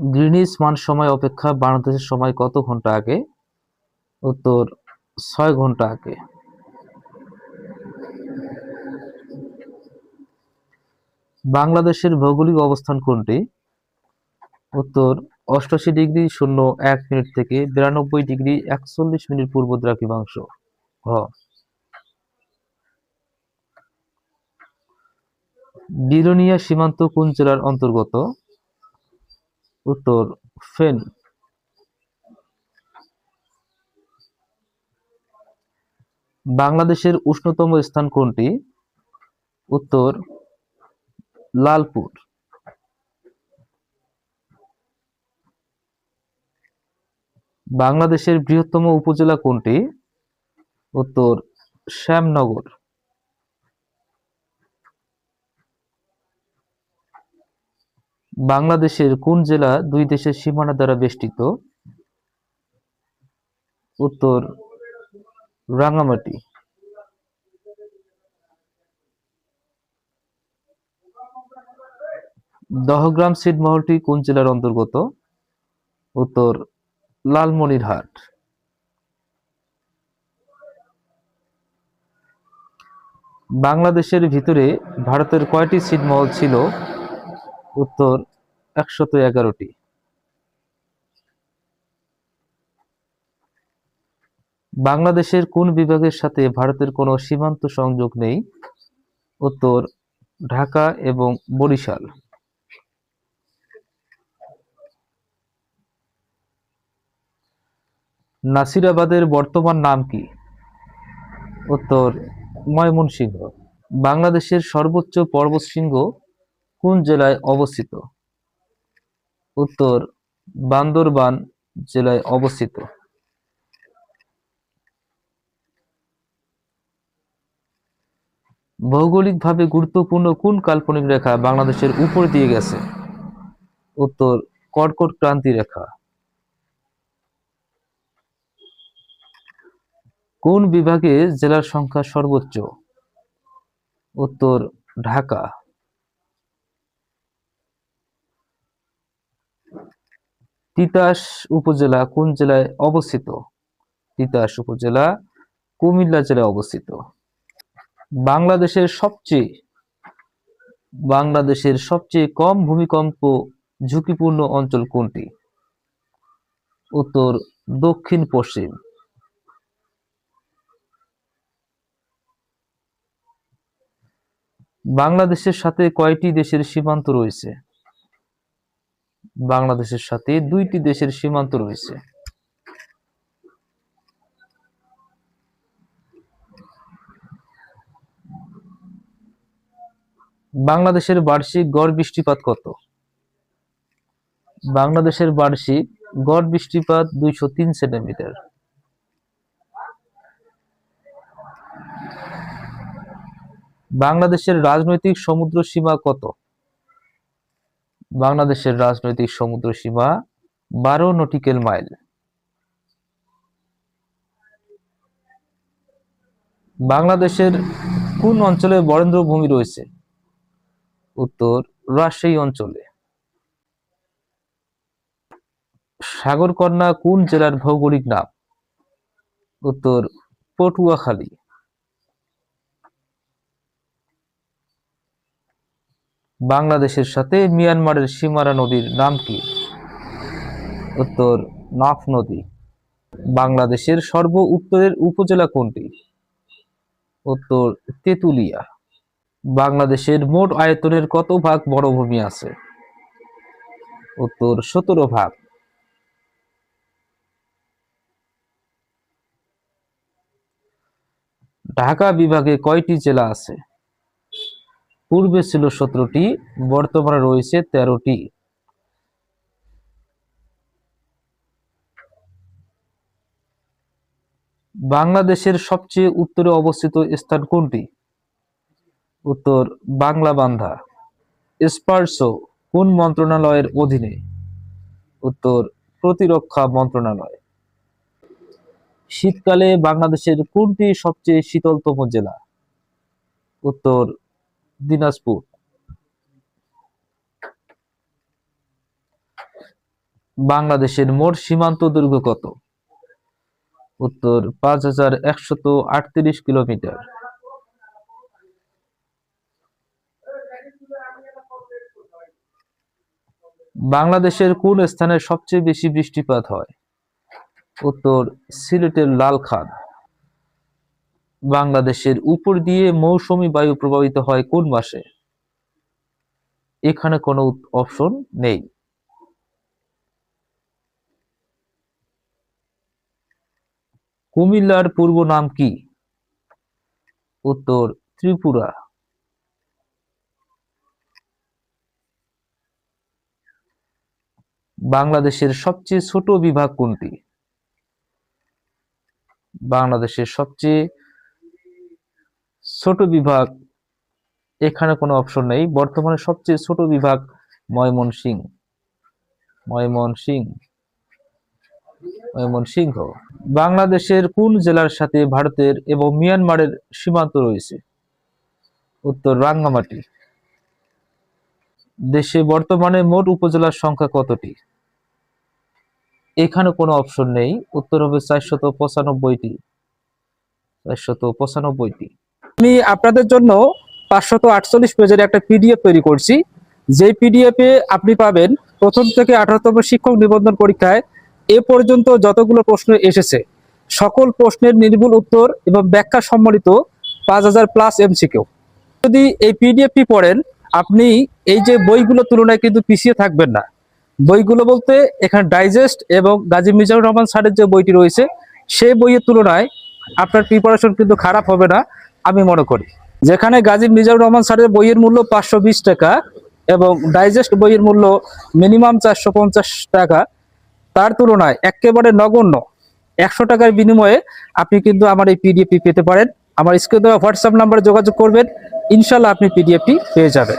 Greenidge মান সময় অপেক্ষা বাংলাদেশের সময় কত ঘণ্টা আগে? উত্তর, ছয় ঘণ্টা আগে। বাংলাদেশের ভৌগোলিক অবস্থান কোনটি? উত্তর অষ্টাশি ডিগ্রি শূন্য এক মিনিট থেকে বিরানব্বই ডিগ্রি একচল্লিশ মিনিট পূর্ব দ্রাঘিমাংশ। ঘ। সীমান্ত কোন জেলার অন্তর্গত? উত্তর ফেন। বাংলাদেশের উষ্ণতম স্থান কোনটি? উত্তর লালপুর। বাংলাদেশের বৃহত্তম উপজেলা কোনটি? উত্তর শ্যামনগর। বাংলাদেশের কোন জেলা দুই দেশের সীমানা দ্বারা বেষ্টিত? উত্তর, রাঙ্গামাটি। দহগ্রাম ছিটমহলটি কোন জেলার অন্তর্গত? উত্তর, লালমনিরহাট। বাংলাদেশের ভিতরে ভারতের কয়টি ছিটমহল ছিল? উত্তর একশত এগারোটি। বাংলাদেশের কোন বিভাগের সাথে ভারতের কোনো সীমান্ত সংযোগ নেই? উত্তর, ঢাকা এবং বরিশাল। নাসিরাবাদের বর্তমান নাম কি? উত্তর, ময়মনসিংহ। বাংলাদেশের সর্বোচ্চ পর্বতশৃঙ্গ কোন জেলায় অবস্থিত? উত্তর বান্দরবান জেলায় অবস্থিত। ভৌগোলিকভাবে গুরুত্বপূর্ণ কোন কাল্পনিক রেখা বাংলাদেশের উপর দিয়ে গেছে? উত্তর, কর্কট ক্রান্তি রেখা। কোন বিভাগে জেলার সংখ্যা সর্বোচ্চ? উত্তর, ঢাকা। তিতাস উপজেলা কোন জেলায় অবস্থিত? তিতাস উপজেলা কুমিল্লা জেলায় অবস্থিত। বাংলাদেশের সবচেয়ে বাংলাদেশের সবচেয়ে কম ভূমিকম্প ঝুঁকিপূর্ণ অঞ্চল কোনটি? উত্তর, দক্ষিণ, পশ্চিম। বাংলাদেশের সাথে কয়টি দেশের সীমান্ত রয়েছে? বাংলাদেশের সাথে দুইটি দেশের সীমান্ত রয়েছে। বাংলাদেশের বার্ষিক গড় বৃষ্টিপাত কত? বাংলাদেশের বার্ষিক গড় বৃষ্টিপাত দুইশো তিন সেন্টিমিটার। বাংলাদেশের রাজনৈতিক সমুদ্র সীমা কত? বাংলাদেশের রাজনৈতিক সমুদ্র সীমা বারো নটিক্যাল মাইল। বাংলাদেশের কোন অঞ্চলে বরেন্দ্র ভূমি রয়েছে? উত্তর, রাজশাহী অঞ্চলে। সাগরকন্যা কোন জেলার ভৌগোলিক নাম? উত্তর, পটুয়াখালী। বাংলাদেশের সাথে মিয়ানমারের সীমানা নদীর নাম কি? উত্তর, নাফ নদী। বাংলাদেশের সর্ব উত্তরের উপজেলা কোনটি? উত্তর, তেতুলিয়া। বাংলাদেশের মোট আয়তনের কত ভাগ বনভূমি আছে? উত্তর, সতেরো ভাগ। ঢাকা বিভাগে কয়টি জেলা আছে? পূর্বে ছিল সতেরোটি, বর্তমানে রয়েছে তেরোটি। বাংলাদেশের সবচেয়ে উত্তরে অবস্থিত স্থান কোনটি? উত্তর বাংলা বান্ধা স্পার্সো, কোন মন্ত্রণালয়ের অধীনে? উত্তর, প্রতিরক্ষা মন্ত্রণালয়। শীতকালে বাংলাদেশের কোনটি সবচেয়ে শীতলতম জেলা? উত্তর দিনাজপুর। বাংলাদেশের মোট সীমান্ত দৈর্ঘ্য কত? উত্তর, পাঁচ হাজার একশত আটত্রিশ কিলোমিটার। বাংলাদেশের কোন স্থানে সবচেয়ে বেশি বৃষ্টিপাত হয়? উত্তর, সিলেটের লালখান। বাংলাদেশের উপর দিয়ে মৌসুমী বায়ু প্রবাহিত হয় কোন মাসে? এখানে কোনো অপশন নেই। কুমিল্লার পূর্ব নাম কি? উত্তর, ত্রিপুরা। বাংলাদেশের সবচেয়ে ছোট বিভাগ কোনটি? বাংলাদেশের সবচেয়ে ছোট বিভাগ, এখানে কোনো অপশন নেই। বর্তমানে সবচেয়ে ছোট বিভাগ ময়মনসিং। ময়মনসিং। ময়মনসিংহ। বাংলাদেশের কোন জেলার সাথে ভারতের এবং মিয়ানমারের সীমান্ত রয়েছে? উত্তর রাঙ্গামাটি। দেশে বর্তমানে মোট উপজেলার সংখ্যা কতটি? এখানে কোনো অপশন নেই। উত্তর হবে চারশত পঁচানব্বইটি। চারশত পঁচানব্বইটি। আমি আপনাদের জন্য পাঁচশত আটচল্লিশ পেজের একটা পিডিএফ তৈরি করছি। যেই পিডিএফে আপনি পাবেন প্রথম থেকে আঠারোতম শিক্ষক নিবন্ধন পরীক্ষায় এ পর্যন্ত যতগুলো প্রশ্ন এসেছে, সকল প্রশ্নের নির্ভুল উত্তর এবং ব্যাখ্যা সম্বলিত পাঁচ হাজার প্লাস এমসিকিউ যদি এই পিডিএফটি পড়েন, আপনি এই যে বইগুলো তুলনায় কিন্তু পিছিয়ে থাকবেন না। বইগুলো বলতে এখানে ডাইজেস্ট এবং গাজী মিজানুর রহমান স্যারের যে বইটি রয়েছে, সেই বইয়ের তুলনায় আপনার প্রিপারেশন কিন্তু খারাপ হবে না। আমি মনে করি। যেখানে গাজী মিজাউর রহমান স্যারের বইয়ের মূল্য পাঁচশো বিশ টাকা এবং ডাইজেস্ট বইয়ের মূল্য মিনিমাম চারশো পঞ্চাশ টাকা, তার তুলনায় একেবারে নগণ্য। একশো টাকার বিনিময়ে আপনি কিন্তু আমার এই পিডিএফটি পেতে পারেন। আমার স্ক্রিনে দেওয়া হোয়াটসঅ্যাপ নাম্বারে যোগাযোগ করবেন। ইনশাল্লাহ আপনি পিডিএফটি পেয়ে যাবেন।